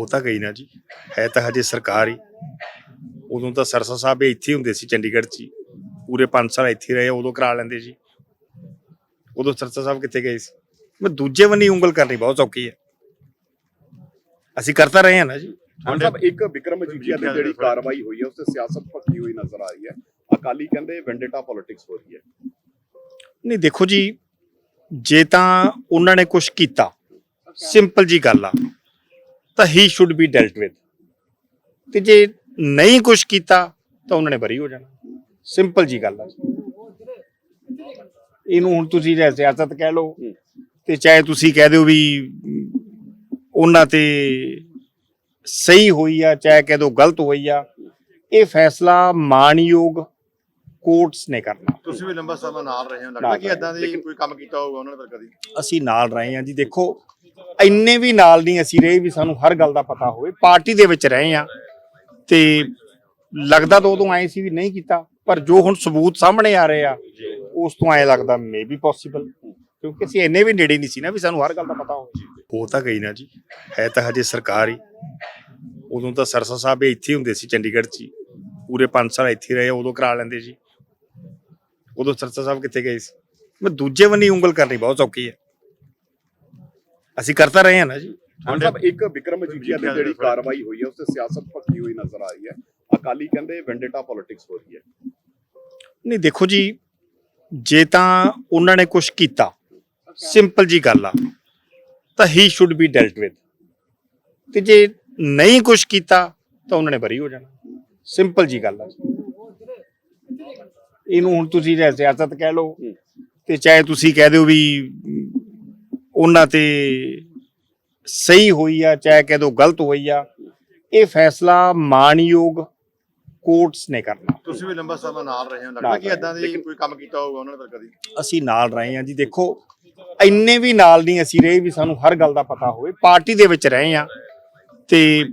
ਹੋ ਤਾਂ ਗਈ ਨਾ ਜੀ। ਹੈ ਤਾਂ ਹਜੇ ਸਰਕਾਰ ਹੀ। ਉਦੋਂ ਤਾਂ ਸਰਸਾ ਸਾਹਿਬ ਇੱਥੇ ਹੀ ਹੁੰਦੇ ਸੀ ਚੰਡੀਗੜ੍ਹ 'ਚ ਹੀ। ਪੂਰੇ 5 ਸਾਲ ਇੱਥੇ ਰਹੇ ਉਦੋਂ ਕਰਾ ਲੈਂਦੇ ਜੀ। ਉਦੋਂ ਸਰਸਾ ਸਾਹਿਬ ਕਿੱਥੇ ਗਏ ਸੀ? ਮੈਂ ਦੂਜੇ ਬੰਨੀ ਉਂਗਲ ਕਰਨੀ ਬਹੁਤ ਔਖੀ ਹੈ। ਅਸੀਂ ਕਰਤਾ ਰਹੇ ਹਾਂ ਨਾ ਜੀ। ਸਾਹਿਬ ਇੱਕ ਵਿਕਰਮ ਮਜੀਠੀਆ ਤੇ ਜਿਹੜੀ ਕਾਰਵਾਈ ਹੋਈ ਹੈ ਉਸ ਤੇ ਸਿਆਸਤ ਭਖੀ ਹੋਈ ਨਜ਼ਰ ਆ ਰਹੀ ਹੈ। ਅਕਾਲੀ ਕਹਿੰਦੇ ਵੈਂਡੇਟਾ ਪੋਲਿਟਿਕਸ ਹੋ ਰਹੀ ਹੈ। ਨਹੀਂ ਦੇਖੋ ਜੀ ਜੇ ਤਾਂ ਉਹਨਾਂ ਨੇ ਕੁਝ ਕੀਤਾ ਸਿੰਪਲ ਜੀ ਗੱਲ ਆ। ਤਾਂ he should be dealt with ਤੇ ਜੇ ਨਹੀਂ ਕੁਝ ਕੀਤਾ ਤਾਂ ਉਹਨਾਂ ਨੇ ਬਰੀ ਹੋ ਜਾਣਾ। ਸਿੰਪਲ ਜੀ ਗੱਲ ਆ। ਇਹਨੂੰ ਹੁਣ ਤੁਸੀਂ ਜੇ ਸਿਆਸਤ ਕਹਿ ਲਓ। ਤੇ ਚਾਹੇ ਤੁਸੀਂ ਕਹਿ ਦਿਓ ਵੀ ਉਹਨਾਂ ਤੇ ਸਹੀ ਹੋਈ ਆ ਚਾਹੇ ਕਹਿ ਦਿਓ ਗਲਤ ਹੋਈ ਆ। ਇਹ ਫੈਸਲਾ ਮਾਨਯੋਗ ਕੋਰਟਸ ਨੇ ਕਰਨਾ। ਤੁਸੀਂ ਵੀ ਲੰਬਾ ਸਮਾਂ ਨਾਲ ਰਹੇ ਹੋ ਲੱਗਦਾ ਕਿ ਇਦਾਂ ਦੀ ਕੋਈ ਕੰਮ ਕੀਤਾ ਹੋਊਗਾ ਉਹਨਾਂ ਨੇ ਫਿਰ ਕਦੀ? ਅਸੀਂ ਨਾਲ ਰਹੇ ਹਾਂ ਜੀ। ਦੇਖੋ ਇੰਨੇ ਵੀ ਨਾਲ ਨਹੀਂ ਅਸੀਂ ਰਹੇ ਵੀ ਸਾਨੂੰ ਹਰ ਗੱਲ ਦਾ ਪਤਾ ਹੋਵੇ। ਪਾਰਟੀ ਦੇ ਵਿੱਚ ਰਹੇ ਹਾਂ ਤੇ ਲੱਗਦਾ ਤਾਂ ਉਦੋਂ ਐ ਸੀ ਵੀ ਨਹੀਂ ਕੀਤਾ ਪਰ ਜੋ ਹੁਣ ਸਬੂਤ ਸਾਹਮਣੇ ਆ ਰਹੇ ਆ ਉਸ ਤੋਂ ਐ ਲੱਗਦਾ ਮੇ ਵੀ ਪੋਸੀਬਲ ਕਿਉਂਕਿ ਅਸੀਂ ਇੰਨੇ ਵੀ ਨੇੜੇ ਨਹੀਂ ਸੀ ਨਾ ਵੀ ਸਾਨੂੰ ਹਰ ਗੱਲ ਦਾ ਪਤਾ ਹੋਵੇ। ਹੋ ਤਾਂ ਗਈ ਨਾ ਜੀ ਹੈ ਤਾਂ ਹਜੇ ਸਰਕਾਰ ਹੀ। ਉਦੋਂ ਤਾਂ ਸਰਸਾ ਸਾਹਿਬ ਇੱਥੇ ਹੀ ਹੁੰਦੇ ਸੀ ਚੰਡੀਗੜ੍ਹ 'ਚ। ਪੂਰੇ 5 ਸਾਲ ਇੱਥੇ ਰਹੇ ਉਦੋਂ ਕਰਾ ਲੈਂਦੇ ਜੀ ਉਦੋਂ ਸਰਸਾ ਸਾਹਿਬ ਕਿੱਥੇ ਗਏ ਸੀ? ਮੈਂ ਦੂਜੇ ਬੰਨੀ ਉਂਗਲ ਕਰਨੀ ਬਹੁਤ ਔਖੀ ਹੈ। ਅਸੀਂ ਕਰਤਾ ਰਹੇ ਹਾਂ ਨਾ ਜੀ। ਹਾਂ ਸਾਹਿਬ ਇੱਕ ਵਿਕਰਮ ਮਜੀਠੀਆ ਤੇ ਜਿਹੜੀ ਕਾਰਵਾਈ ਹੋਈ ਹੈ ਉਸ ਤੇ ਸਿਆਸਤ ਭਖੀ ਹੋਈ ਨਜ਼ਰ ਆ ਰਹੀ ਹੈ। ਅਕਾਲੀ ਕਹਿੰਦੇ ਵੈਂਡੇਟਾ ਪੋਲਿਟਿਕਸ ਹੋ ਰਹੀ ਹੈ। ਨਹੀਂ ਦੇਖੋ ਜੀ ਜੇ ਤਾਂ ਉਹਨਾਂ ਨੇ ਕੁਝ ਕੀਤਾ ਸਿੰਪਲ ਜੀ ਗੱਲ ਆ ਤਾਂ he should be dealt with ਤੇ ਜੇ ਨਹੀਂ ਕੁਝ ਕੀਤਾ ਤਾਂ ਉਹਨਾਂ ਨੇ ਬਰੀ ਹੋ ਜਾਣਾ। ਸਿੰਪਲ ਜੀ ਗੱਲ ਆ। ਇਹਨੂੰ ਹੁਣ ਤੁਸੀਂ ਜੇ ਸਿਆਸਤ ਕਹਿ ਲਓ ਤੇ ਚਾਹੇ ਤੁਸੀਂ ਕਹਿ ਦਿਓ ਵੀ ਉਹਨਾਂ ਤੇ ਸਹੀ ਹੋਈ ਆ ਚਾਹੇ ਕਹਿ ਦਿਓ ਗਲਤ ਹੋਈ ਆ ਇਹ ਫੈਸਲਾ ਮਾਨਯੋਗ ਕੋਰਟਸ ਨੇ ਕਰਨਾ। ਤੁਸੀਂ ਵੀ ਲੰਬਾ ਸਮਾਂ ਨਾਲ ਰਹੇ ਹੋ ਲੱਗਦਾ ਕਿ ਇਦਾਂ ਦੀ ਕੋਈ ਕੰਮ ਕੀਤਾ ਹੋਊਗਾ ਉਹਨਾਂ ਨੇ ਫਿਰ ਕਦੀ? ਅਸੀਂ ਨਾਲ ਰਹੇ ਹਾਂ ਜੀ ਦੇਖੋ ਇੰਨੇ ਵੀ ਨਾਲ ਨਹੀਂ ਅਸੀਂ ਰਹੇ ਵੀ ਸਾਨੂੰ ਹਰ ਗੱਲ ਦਾ ਪਤਾ ਹੋਵੇ ਪਾਰਟੀ ਦੇ ਵਿੱਚ ਰਹੇ ਹਾਂ ਤੇ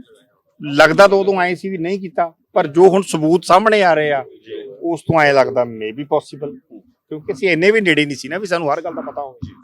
ਲੱਗਦਾ ਤਾਂ ਉਦੋਂ ਐ ਸੀ ਵੀ ਨਹੀਂ ਕੀਤਾ ਪਰ ਜੋ ਹੁਣ ਸਬੂਤ ਸਾਹਮਣੇ ਆ ਰਹੇ ਆ ਉਸ ਤੋਂ ਐ ਲੱਗਦਾ ਮੇ ਵੀ ਪੋਸੀਬਲ ਕਿਉਂਕਿ ਅਸੀਂ ਇੰਨੇ ਵੀ ਨੇੜੇ ਨਹੀਂ ਸੀ ਨਾ ਵੀ ਸਾਨੂੰ ਹਰ ਗੱਲ ਦਾ ਪਤਾ ਹੋਵੇ।